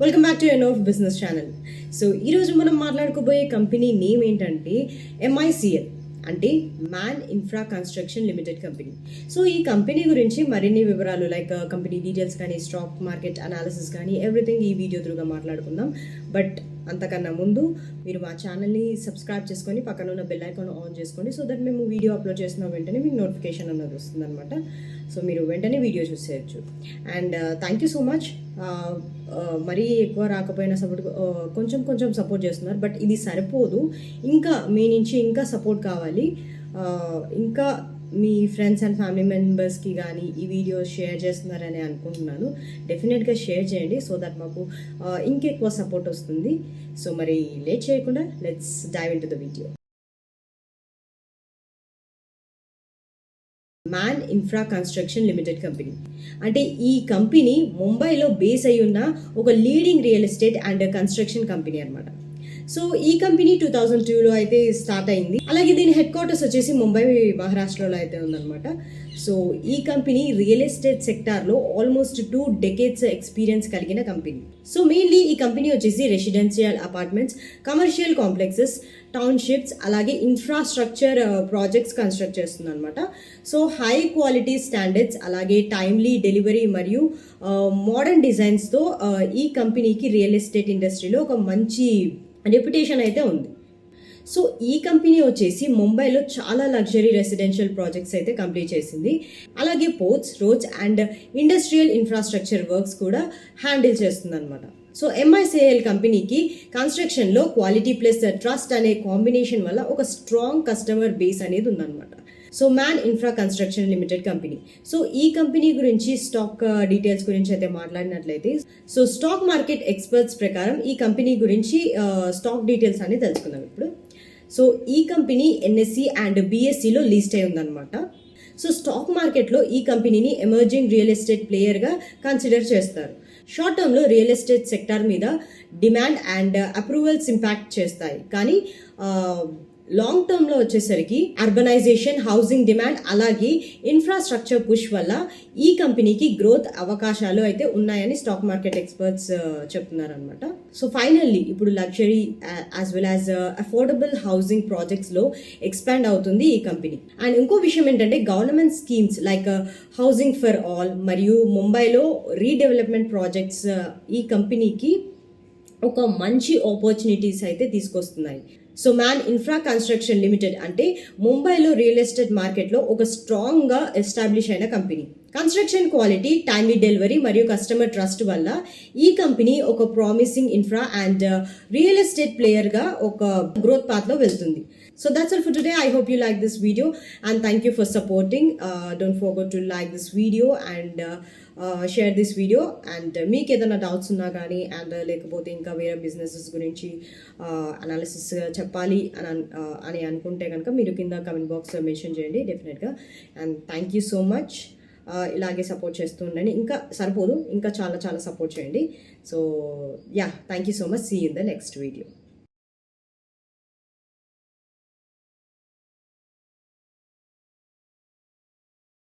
Welcome back to N of business channel so ఈరోజు మనం మాట్లాడుకోబోయే కంపెనీ నేమ్ ఏంటంటే ఎంఐసిఎల్ అంటే man infra construction limited company so ఈ కంపెనీ గురించి మరిన్ని వివరాలు లైక్ కంపెనీ డీటెయిల్స్ కానీ స్టాక్ మార్కెట్ అనాలిసిస్ కానీ ఎవ్రీథింగ్ ఈ వీడియో త్రూగా మాట్లాడుకుందాం. బట్ అంతకన్నా ముందు మీరు మా ఛానల్ని సబ్స్క్రైబ్ చేసుకొని పక్కన ఉన్న బెల్ ఐకాన్ ఆన్ చేసుకోండి సో దట్ మేము వీడియో అప్లోడ్ చేసిన వెంటనే మీకు నోటిఫికేషన్ అన్నది వస్తుంది అనమాట సో మీరు వెంటనే video చూసేయచ్చు. And thank you so much మరీ ఎక్కువ రాకపోయినా సపోర్ట్ uh, కొంచెం కొంచెం సపోర్ట్ చేస్తున్నారు. బట్ ఇది సరిపోదు. ఇంకా మీ నుంచి ఇంకా సపోర్ట్ కావాలి. Uh, ఇంకా మీ ఫ్రెండ్స్ అండ్ ఫ్యామిలీ మెంబర్స్కి కానీ ఈ వీడియో షేర్ చేస్తున్నారని అనుకుంటున్నాను. డెఫినెట్గా షేర్ చేయండి సో దట్ మాకు ఇంకెక్కువ సపోర్ట్ వస్తుంది. సో మరి లేట్ చేయకుండా let's dive into the video man infra construction limited company అంటే ఈ కంపెనీ ముంబైలో బేస్ అయి ఉన్న ఒక leading real estate and construction company అనమాట సో ఈ కంపెనీ టూ థౌజండ్ టూలో అయితే స్టార్ట్ అయింది. అలాగే దీని హెడ్ క్వార్టర్స్ వచ్చేసి ముంబై మహారాష్ట్రలో అయితే ఉందన్నమాట. సో ఈ కంపెనీ రియల్ ఎస్టేట్ సెక్టార్లో ఆల్మోస్ట్ టూ డెకేట్స్ ఎక్స్పీరియన్స్ కలిగిన కంపెనీ. సో మెయిన్లీ ఈ కంపెనీ వచ్చేసి residential apartments commercial complexes townships అలాగే ఇన్ఫ్రాస్ట్రక్చర్ ప్రాజెక్ట్స్ కన్స్ట్రక్ట్ చేస్తుంది అనమాట సో హై క్వాలిటీ స్టాండర్డ్స్ అలాగే టైమ్లీ డెలివరీ మరియు uh, మోడర్న్ డిజైన్స్తో uh, ఈ కంపెనీకి రియల్ ఎస్టేట్ ఇండస్ట్రీలో ఒక మంచి రెప్యుటేషన్ అయితే ఉంది. సో ఈ కంపెనీ వచ్చేసి ముంబైలో చాలా లగ్జరీ రెసిడెన్షియల్ ప్రాజెక్ట్స్ అయితే కంప్లీట్ చేసింది. అలాగే ports roads and industrial infrastructure works కూడా హ్యాండిల్ చేస్తుంది అనమాట సో ఎంఐసిఐఎల్ కంపెనీకి కన్స్ట్రక్షన్లో క్వాలిటీ ప్లస్ ట్రస్ట్ అనే కాంబినేషన్ వల్ల ఒక స్ట్రాంగ్ కస్టమర్ బేస్ అనేది ఉందన్నమాట. So man infra construction limited company. So ఈ కంపెనీ గురించి స్టాక్ డీటెయిల్స్ గురించి అయితే మాట్లాడినట్లయితే సో స్టాక్ మార్కెట్ ఎక్స్పర్ట్స్ ప్రకారం ఈ కంపెనీ గురించి స్టాక్ డీటెయిల్స్ అనేది తెలుసుకుందాం ఇప్పుడు. సో ఈ కంపెనీ ఎన్ఎస్సి అండ్ బిఎస్సిలో లీస్ట్ అయి ఉందన్నమాట. సో స్టాక్ మార్కెట్లో ఈ కంపెనీని ఎమర్జింగ్ రియల్ ఎస్టేట్ ప్లేయర్గా కన్సిడర్ చేస్తారు. షార్ట్ టర్మ్లో రియల్ ఎస్టేట్ సెక్టార్ మీద డిమాండ్ అండ్ అప్రూవల్స్ ఇంపాక్ట్ చేస్తాయి. కానీ లాంగ్ టర్మ్లో వచ్చేసరికి అర్బనైజేషన్ హౌసింగ్ డిమాండ్ అలాగే ఇన్ఫ్రాస్ట్రక్చర్ పుష్ వల్ల ఈ కంపెనీకి గ్రోత్ అవకాశాలు అయితే ఉన్నాయని స్టాక్ మార్కెట్ ఎక్స్పర్ట్స్ చెప్తున్నారు అనమాట సో ఫైనల్లీ ఇప్పుడు luxury as well as affordable housing ప్రాజెక్ట్స్లో expand అవుతుంది ఈ కంపెనీ. అండ్ ఇంకో విషయం ఏంటంటే government schemes like housing for all మరియు ముంబైలో రీడెవలప్మెంట్ ప్రాజెక్ట్స్ uh, ఈ కంపెనీకి ఒక మంచి ఆపర్చునిటీస్ అయితే తీసుకొస్తున్నాయి. So man infra construction limited అంటే ముంబైలో రియల్ ఎస్టేట్ మార్కెట్లో ఒక స్ట్రాంగ్గా ఎస్టాబ్లిష్ అయిన company. Construction quality timely delivery మరియు కస్టమర్ ట్రస్ట్ వల్ల ఈ కంపెనీ ఒక promising infra and real estate ప్లేయర్గా ఒక గ్రోత్ పాత్లో వెళ్తుంది. So that's all for today I hope you like this video and thank you for supporting don't forget to like this video and share this video and మీకు ఏదైనా doubts ఉన్నా కానీ and uh, లేకపోతే ఇంకా వేరే businesses గురించి uh, analysis చెప్పాలి అని uh, అని అనుకుంటే కనుక మీరు కింద కమెంట్ బాక్స్లో మెన్షన్ చేయండి డెఫినెట్గా and thank you so much ఇలాగే సపోర్ట్ చేస్తూ ఉండండి. ఇంకా సరిపోదు. ఇంకా చాలా చాలా సపోర్ట్ చేయండి. So yeah thank you so much see in the next video